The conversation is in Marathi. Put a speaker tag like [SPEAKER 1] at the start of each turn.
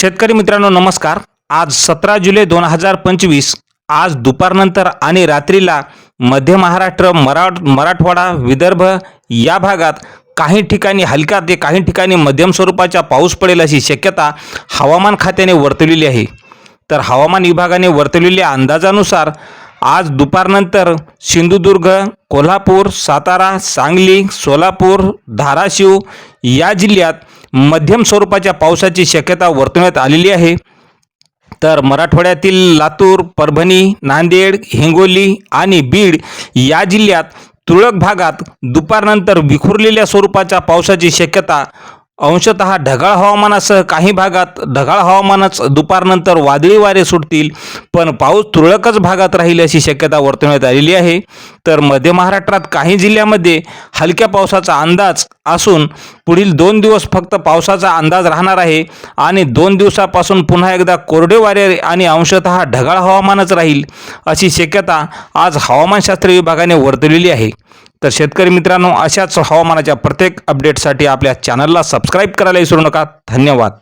[SPEAKER 1] शेतकरी मित्रांनो नमस्कार. आज सतरा जुलै दोन हजार पंचवीस. आज दुपारनंतर आणि रात्रीला मध्य महाराष्ट्र मराठ मराठवाडा विदर्भ या भागात काही ठिकाणी हलका ते काही ठिकाणी मध्यम स्वरूपाचा पाऊस पडेल अशी शक्यता हवामान खात्याने वर्तवलेली आहे. तर हवामान विभागाने वर्तवलेल्या अंदाजानुसार आज दुपारनंतर सिंधुदुर्ग कोल्हापूर सातारा सांगली सोलापूर धाराशिव या जिल्ह्यात मध्यम स्वरूपाच्या पावसाची शक्यता वर्तवण्यात आलेली आहे. तर मराठवाड्यातील लातूर परभणी नांदेड हिंगोली आणि बीड या जिल्ह्यात तुरळक भागात दुपारनंतर विखुरलेल्या स्वरूपाच्या पावसाची शक्यता अंशतः ढगाळ हवामानासह काही भागात ढगाळ हवामानच दुपारनंतर वादळी वारे सुटतील पण पाऊस तुरळकच भागात राहील अशी शक्यता वर्तवण्यात आलेली आहे. तर मध्य महाराष्ट्रात काही जिल्ह्यामध्ये हलक्या पावसाचा अंदाज असून पुढील दोन दिवस फक्त पावसाचा अंदाज राहणार आहे आणि दोन दिवसापासून पुन्हा एकदा कोरडे वारे आणि अंशतः ढगाळ हवामानच राहील अशी शक्यता आज हवामानशास्त्र विभागाने वर्तवलेली आहे. तर शेतकरी मित्रांनो अशाच हवामानाच्या प्रत्येक अपडेटसाठी आपल्या चॅनलला सबस्क्राईब करायला विसरू नका. धन्यवाद.